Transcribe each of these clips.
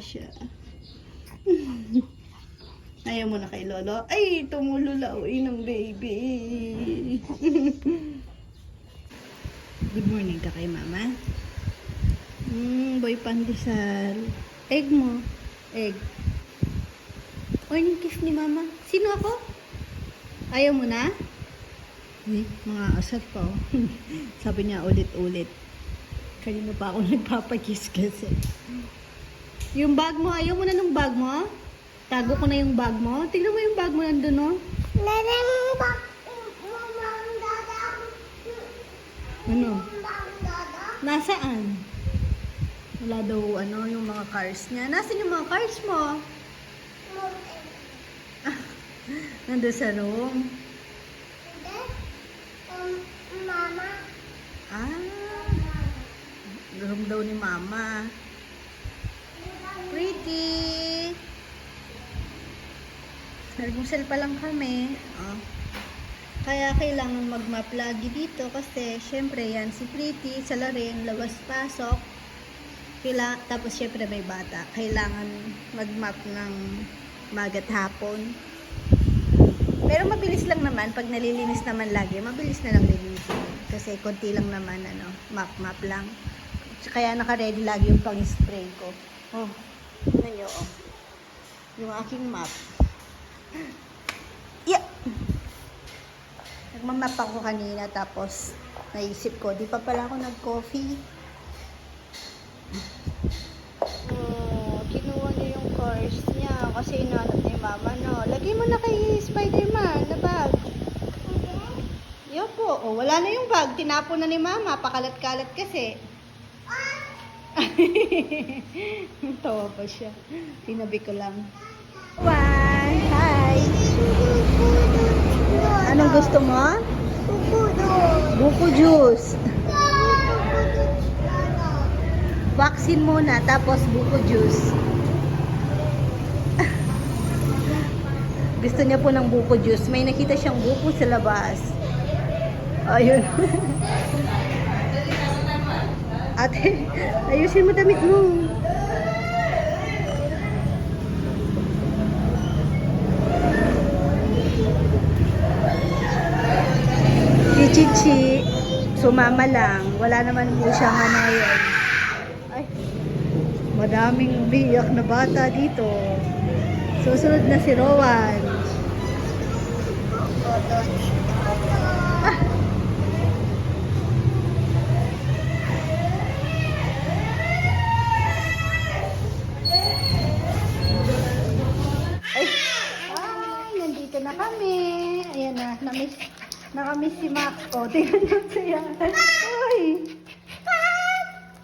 siya. Ayaw mo na kay Lolo? Ay, tumululawin ng baby. Good morning ka kay Mama. Mm, boy pandesal. Egg mo. Egg. Morning kiss ni Mama. Sino ako? Ayaw mo na? Eh, mga asar pa. oh. Sabi niya ulit-ulit. Kanina pa ako nagpapakiss kasi. Yung bag mo, ayaw mo na ng bag mo? Tago ko na yung bag mo. Tignan mo yung bag mo nandun, no? Ano? Nasaan? Wala daw, ano, yung mga cars niya. Nasaan yung mga cars mo? Nandun sa room. Ah, room daw ni Mama. Pretty! Nagmusal pa lang kami. Oh. Kaya kailangan mag-map lagi dito kasi syempre yan si Pretty, sala rin, labas-pasok. Kaila, tapos syempre may bata. Kailangan mag-map ng magat hapon. Pero mabilis lang naman, pag nalilinis naman lagi, mabilis na lang linisin. Kasi konti lang naman, ano, map-map lang. Kaya naka-ready lagi yung pang-spray ko. Oh, tignan nyo, oh. Yung aking map. Yeah! Nagmamap ako kanina tapos naisip ko, di pa pala ako nag-coffee. Oh, kinuha niya yung cars niya kasi inanap ni mama, no. Lagay mo na kay Spider-Man na bag. Yo po. Oh, wala na yung bag. Tinapon na ni mama. Pakalat-kalat kasi. Tawa pa siya. Tinabi ko lang. One. Hi. Anong gusto mo? Buko juice. Vaccine muna, tapos buko juice. Gusto niya po ng buko juice. May nakita siyang buko sa labas. Ayun. Ate, ayusin mo damit mo. Si Chichi, sumama lang. Wala naman po siyang yun. Ay, madaming biyak na bata dito. Susunod na si Rowan. Ah. Ay, ay, nandito na kami. Ayan na, namiss, nakamiss si Max. O, tingnan nyo siya. Ay!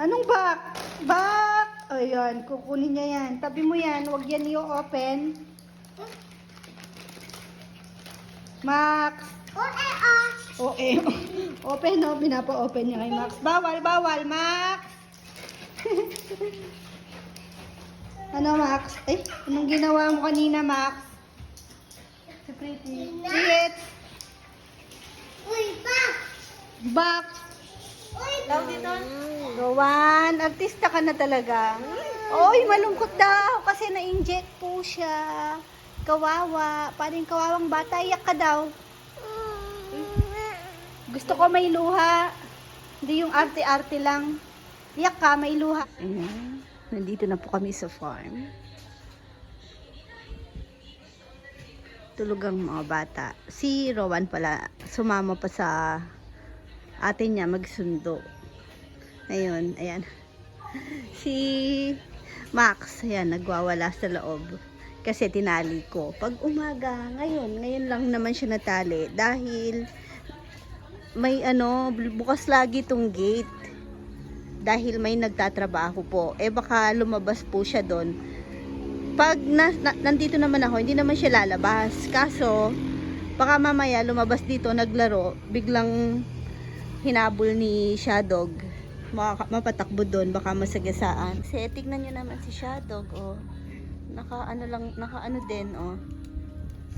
Anong back? Back! Ayan, kukunin niya yan. Tabi mo yan, huwag yan i-open. Max! O, eh, open, no? Pinapa-open niya kay Max. Bawal, bawal, Max! ano, Max? Eh, anong ginawa mo kanina, Max? Si Pretty. Wait! Back! Rowan, artista ka na talaga. Oy, malungkot daw kasi na-inject po siya. Kawawa. Parang kawawang bata. Iyak ka daw. Gusto ko may luha. Hindi yung arte-arte lang. Iyak ka, may luha. Ayan. Nandito na po kami sa farm. Tulog ang mga bata. Si Rowan pala, sumama pa sa ate niya magsundo. Ayun, ayan. Si Max, ayan, nagwawala sa loob. Kasi tinali ko. Pag umaga, ngayon, ngayon lang naman siya natali. Dahil may ano, bukas lagi tong gate. Dahil may nagtatrabaho po. Eh baka lumabas po siya doon. Pag na, na- nandito naman ako, hindi naman siya lalabas. Kaso, baka mamaya lumabas dito, naglaro, biglang hinabol ni Shadog. Maka, mapatakbo doon, baka masagasaan. Kasi tignan nyo naman si Shadog, oh. Naka ano lang, naka ano din, oh.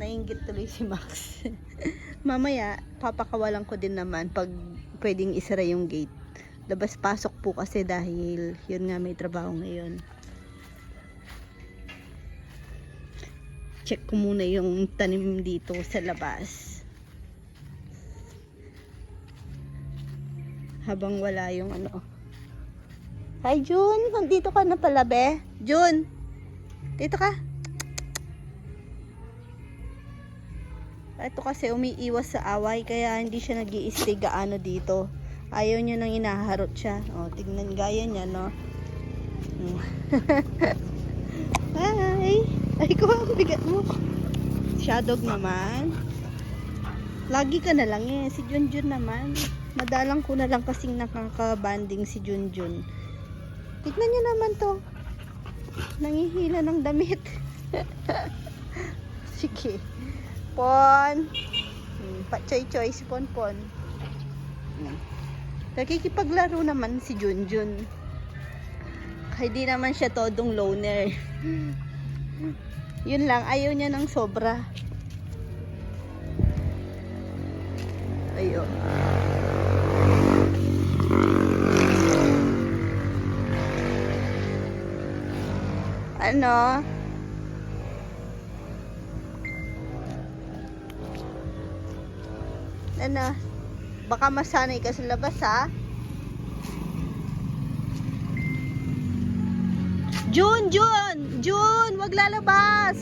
Nainggit tuloy si Max. Mamaya, papakawalan ko din naman pag pwedeng isara yung gate. Labas-pasok po kasi dahil yun nga may trabaho ngayon. Check ko muna yung tanim dito sa labas. Habang wala yung ano. Hi Jun, nandito ka na pala be. Jun, dito ka. Ito kasi umiiwas sa away kaya hindi siya nag stay gaano dito. Ayaw niya nang inaharot siya. O, tignan gaya niya, no? Hi! Ay, ko ang bigat mo. Shadog naman. Lagi ka na lang eh. Si Junjun naman. Madalang ko na lang kasing nakakabanding si Junjun. Tignan niyo naman to. Nangihila ng damit. Sige. Pon. Hmm, Pa-choy-choy si Pon-Pon. Hmm. Nakikipaglaro naman si Junjun. Kahit di naman siya todong loner. Yun lang, ayaw niya ng sobra. Ayun. Ano? Ano? Baka masanay ka sa labas ha? Jun! Jun! Jun! Wag lalabas!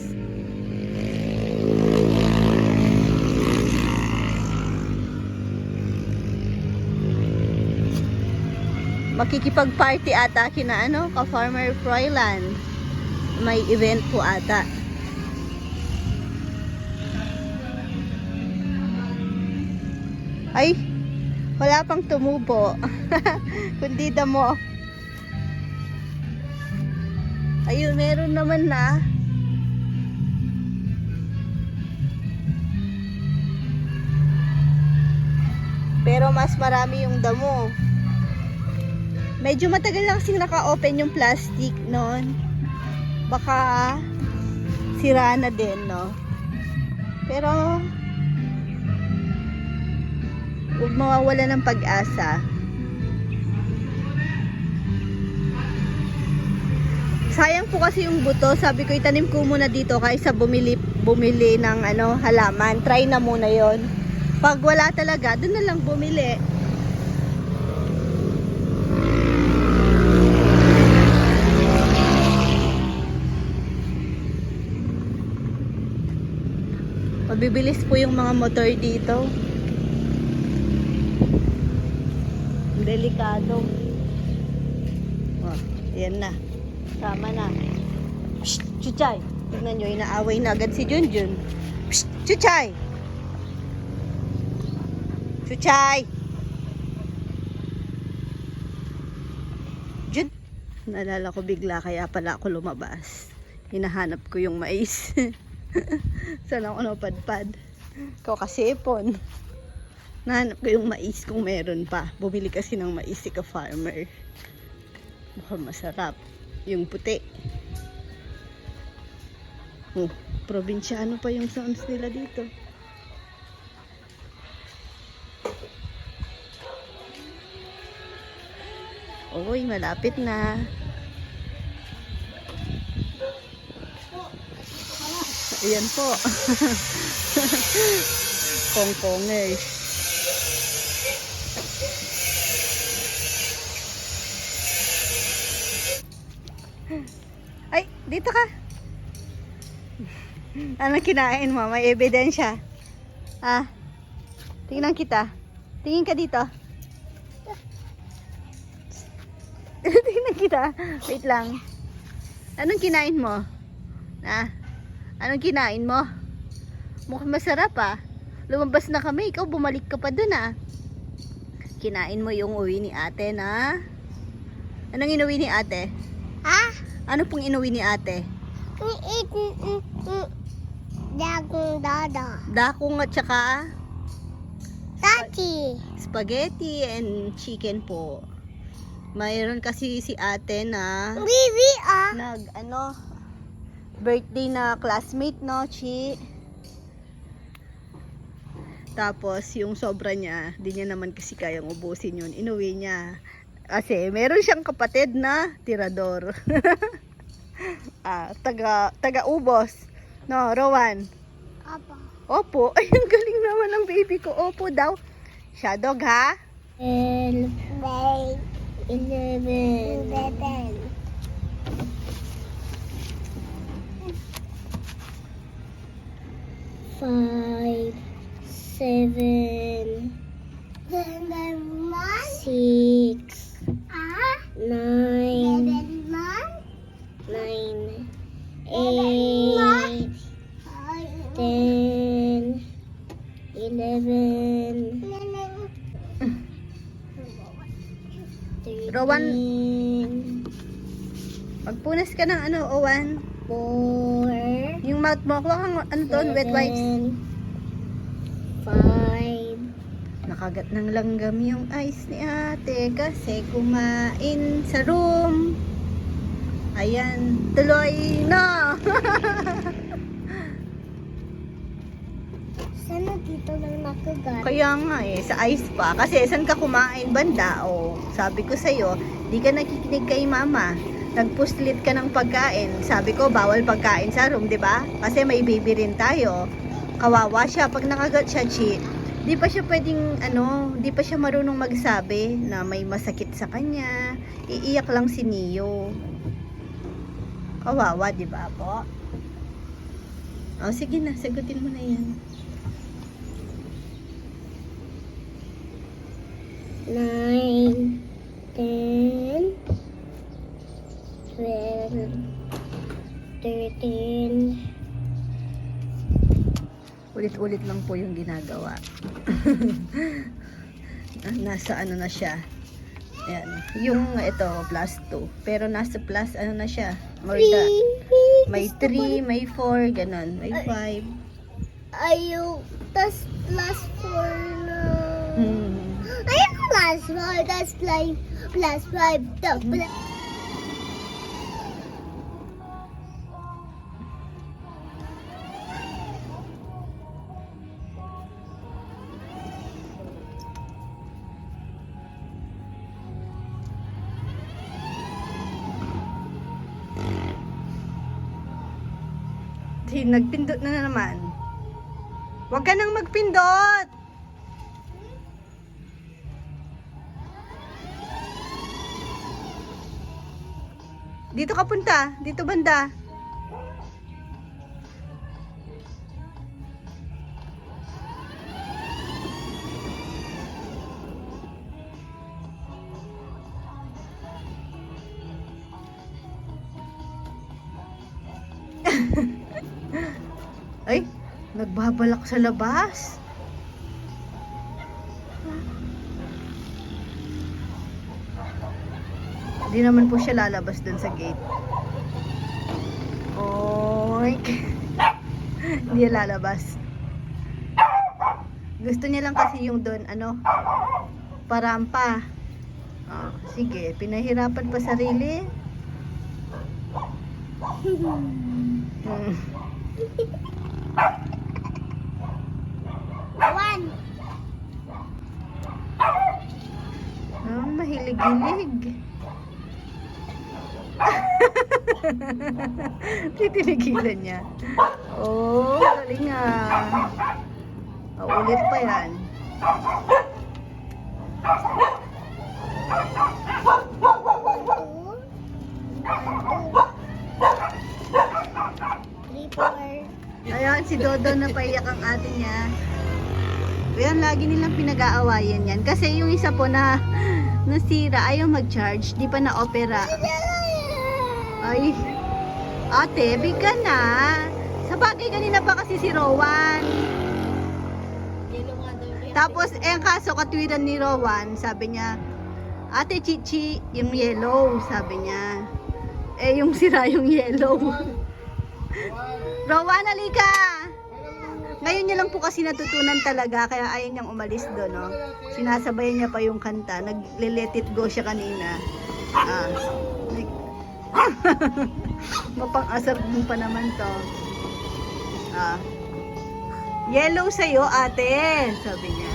Makikipag-party ata kina ano, ka-farmer Froilan. May event po ata. Ay, wala pang tumubo. Kundi damo. Ayun, meron naman na. Pero mas marami yung damo. Medyo matagal lang kasing naka-open yung plastic noon. Baka sira na din, no? Pero huwag mawawala ng pag-asa. Sayang po kasi yung buto. Sabi ko itanim ko muna dito kaysa bumili bumili ng ano halaman. Try na muna 'yon. Pag wala talaga, doon na lang bumili. Mabibilis po yung mga motor dito. Delikado. Oh, yan na. Tama na. Psst, Chuchay. Tignan nyo, inaaway na agad si Junjun. Psst, Chuchay. Chuchay. Jun. Naalala ko bigla kaya pala ako lumabas. Hinahanap ko yung mais. Saan ako napadpad? Ikaw kasi ipon. Nahanap ko yung mais kung meron pa. Bumili kasi ng mais si ka-farmer. Mukhang masarap. Yung puti. Oh, probinsyano pa yung sounds nila dito. Uy, malapit na. Ayan po. Kongkongers. Ay, dito ka. Anong kinain mo? May ebidensya. Ah, tingnan kita. Tingin ka dito. tingnan kita. Wait lang. Anong kinain mo? Ah, anong kinain mo? Mukhang masarap ah. Lumabas na kami, ikaw bumalik ka pa dun ah. Kinain mo yung uwi ni ate na? Anong inuwi ni ate? Ha? Ano pong inuwi ni ate? Dagong dada. Dakong at saka Tati. spaghetti and chicken po. Mayroon kasi si ate na Bibi ah. nag ano birthday na classmate no, Chi. Tapos, yung sobra niya, di niya naman kasi kayang ubusin yun. Inuwi niya. Kasi, meron siyang kapatid na tirador. ah, taga, taga ubos. No, Rowan. Apa. Opo. Ay, ang galing naman ng baby ko. Opo daw. Siya, dog, ha? Twelve. Nine. Eleven. Eleven. Five. Seven. Six. Nine. Nine. Eight. Ten. Eleven. Rowan. Magpunas ka ng ano, Owan. Four. Yung mouth mo, kuha kang ano doon, wet wipes. seven, Five. Nakagat ng langgam yung ice ni ate kasi kumain sa room. Ayan, tuloy na. Sana dito lang nakagat? Kaya nga eh, sa ice pa. Kasi saan ka kumain banda? O, sabi ko sa'yo, di ka nakikinig kay mama. Nagpuslit ka ng pagkain. Sabi ko, bawal pagkain sa room, di ba? Kasi may baby rin tayo. Kawawa siya. Pag nakagat siya, chi, di pa siya pwedeng, ano, di pa siya marunong magsabi na may masakit sa kanya. Iiyak lang si Neo. Kawawa, di ba po? O, sige na, sagutin mo na yan. Nine. Ten. Twelve. Thirteen. Ulit-ulit lang po yung ginagawa. Nasa ano na siya. Ayan. Yung ito, plus 2. Pero nasa plus, ano na siya? Than, may 3, may 4, ganun. May 5. Ayaw. Tas plus four na. Ayaw plus four. Tas plus, plus five. Tas plus... Nagpindot na, na naman. Huwag ka nang magpindot! Dito ka punta. Dito banda. Nagbabalak sa labas. Hindi naman po siya lalabas dun sa gate. Oy. Hindi lalabas. Gusto niya lang kasi yung doon, ano, parampa. Ah, sige, pinahirapan pa sarili. Hmm. One. Ah, mahilig-hilig. Titinigilan niya. Oh, galing ah. Oh, ulit pa yan. Ayan, si Dodo na paiyak ang ate niya. Ayan, lagi nilang pinag-aawayan yan. Kasi yung isa po na nasira, ayaw mag-charge. Di pa na-opera. Ay, ate, big ka na. Sa bagay, kanina pa kasi si Rowan. Tapos, eh, ang kaso, katwiran ni Rowan, sabi niya, Ate Chichi, yung yellow, sabi niya. Eh, yung sira yung yellow. Rowan, halika! Ngayon niya lang po kasi natutunan talaga, kaya ayaw niyang umalis doon, no? Sinasabayan niya pa yung kanta. Nag-let it go siya kanina. Ah. Mapang-asar din pa naman to. Ah. Yellow sa'yo, ate. Sabi niya.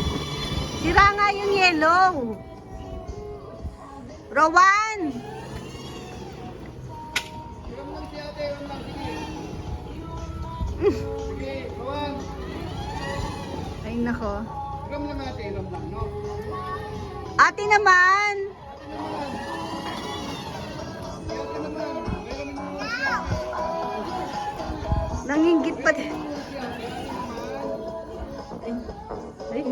Sira nga yung yellow. Rowan! Hiram kawan. Ay, nako. Hiram lang ate, hiram lang, no? Ate naman! Nanginggit pa din. Ay.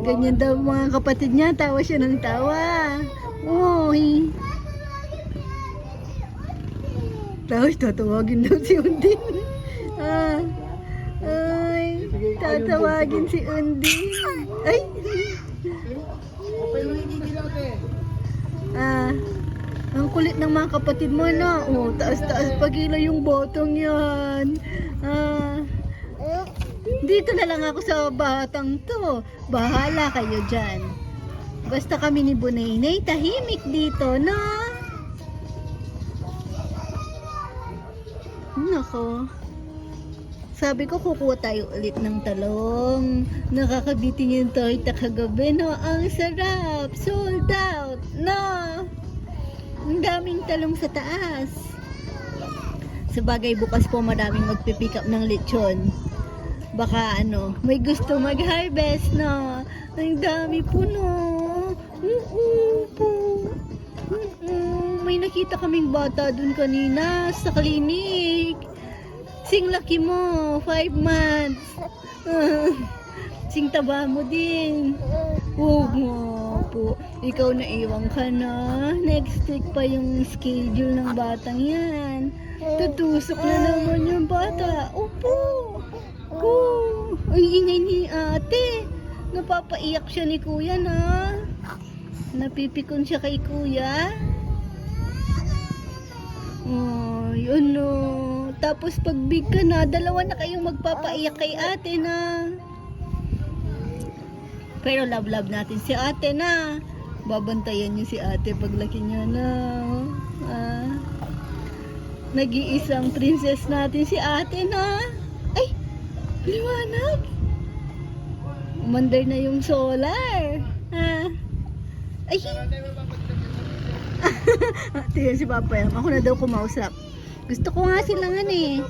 Ganyan daw mga kapatid niya. Tawa siya ng tawa. Uy. Tapos tatawagin daw si Undin. Ah. Tatawagin si Undin. Ay. Ah. Ang kulit ng mga kapatid mo na. Oh, taas-taas pagila yung botong yan. Ah. Dito na lang ako sa batang to. Bahala kayo dyan. Basta kami ni Bunaynay, tahimik dito, no? Nako. Sabi ko, kukuha tayo ulit ng talong. Nakakabitin yung torta kagabi, no? Ang sarap! Sold out! No! Ang daming talong sa taas. Sa bagay, bukas po maraming magpipick up ng lechon. Baka ano, may gusto mag-harvest na. Ang dami po no. Oo po. Mm-mm. May nakita kaming bata dun kanina sa klinik. Sing laki mo, 5 months. Sing taba mo din. Oo nga po. Ikaw na iwan ka na. Next week pa yung schedule ng batang yan. Tutusok na naman yung bata. Opo. Ko. Ay, ingay ni ate. Napapaiyak siya ni kuya na. Napipikon siya kay kuya. Ay, ano. Tapos pag big ka na, dalawa na kayong magpapaiyak kay ate na. Pero love-love natin si ate na. Babantayan niyo si ate paglaki niya na. Ah. Nag-iisang princess natin si ate na. Ay! Liwanag! Umandar na yung solar. Ah. Ay! Yan si Papa yan. Ako na daw kumausap. Gusto ko nga silang ano eh. Niya?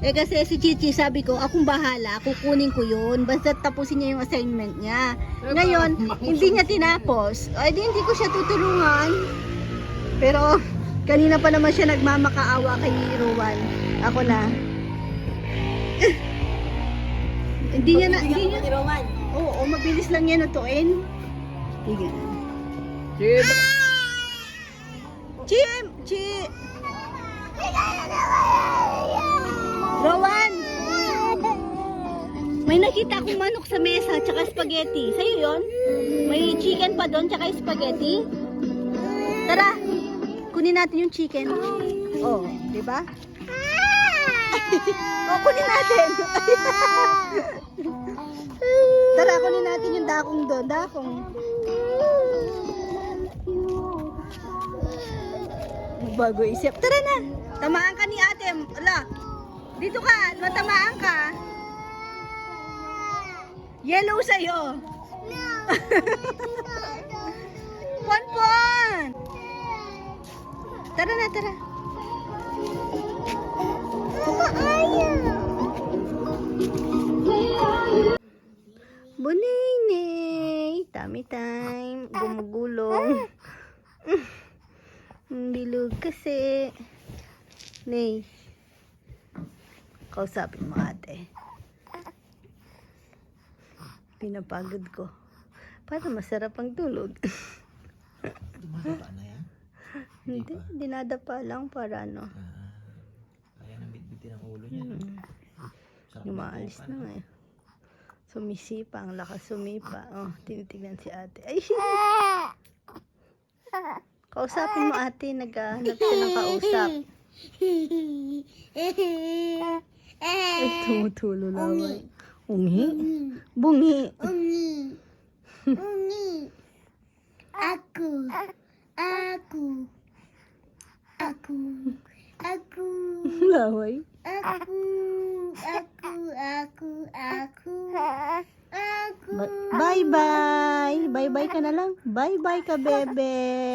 Eh kasi si Chichi sabi ko, akong bahala, kukunin ko yun. Basta tapusin niya yung assignment niya. Ngayon, hindi niya tinapos. Ay di hindi ko siya tutulungan. Pero kanina pa naman siya nagmamakaawa kay Rowan. Ako na. hindi niya na, hindi niya. Oo, mabilis lang yan nutuin. Tingnan. Sige, Chim! Chi! Rowan! May nakita akong manok sa mesa tsaka spaghetti. Sa'yo yon? May chicken pa doon tsaka spaghetti. Tara! Kunin natin yung chicken. Oh, di ba? oh, kunin natin. Tara, kunin natin yung dakong doon. Dakong. Bago isip. Tara na. Tamaan ka ni ate. Ala. Dito ka. Matamaan ka. Yellow sa'yo. Pon-pon. Tara na, tara. Buninay. Tummy time. Gumugulong. Ang Bilog kasi. Nay. Kausapin mo ate. Pinapagod ko. Para masarap ang tulog. Dumadapa na yan. Hindi, dinadapa lang para ano. Kaya nang bitbitin ang ulo niya. no? Hmm. Magbuka, na nga eh. Sumisipa, ang lakas sumipa. Oh, tinitignan si ate. Ay, kausapin mo ate, naghahanap siya ng kausap. Ay, tumutulo laway. Ungi? Bungi. Umi. Umi. Aku. Aku. Aku. Aku. Laway. Aku. Aku. Aku. Bye bye. Bye bye ka na lang. Bye bye ka, bebe.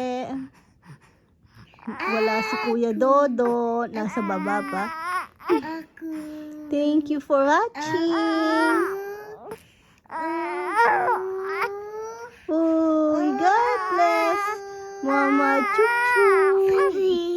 Wala si Kuya Dodo. Nasa baba pa. Thank you for watching. Uy, God bless. Mama Chuchu.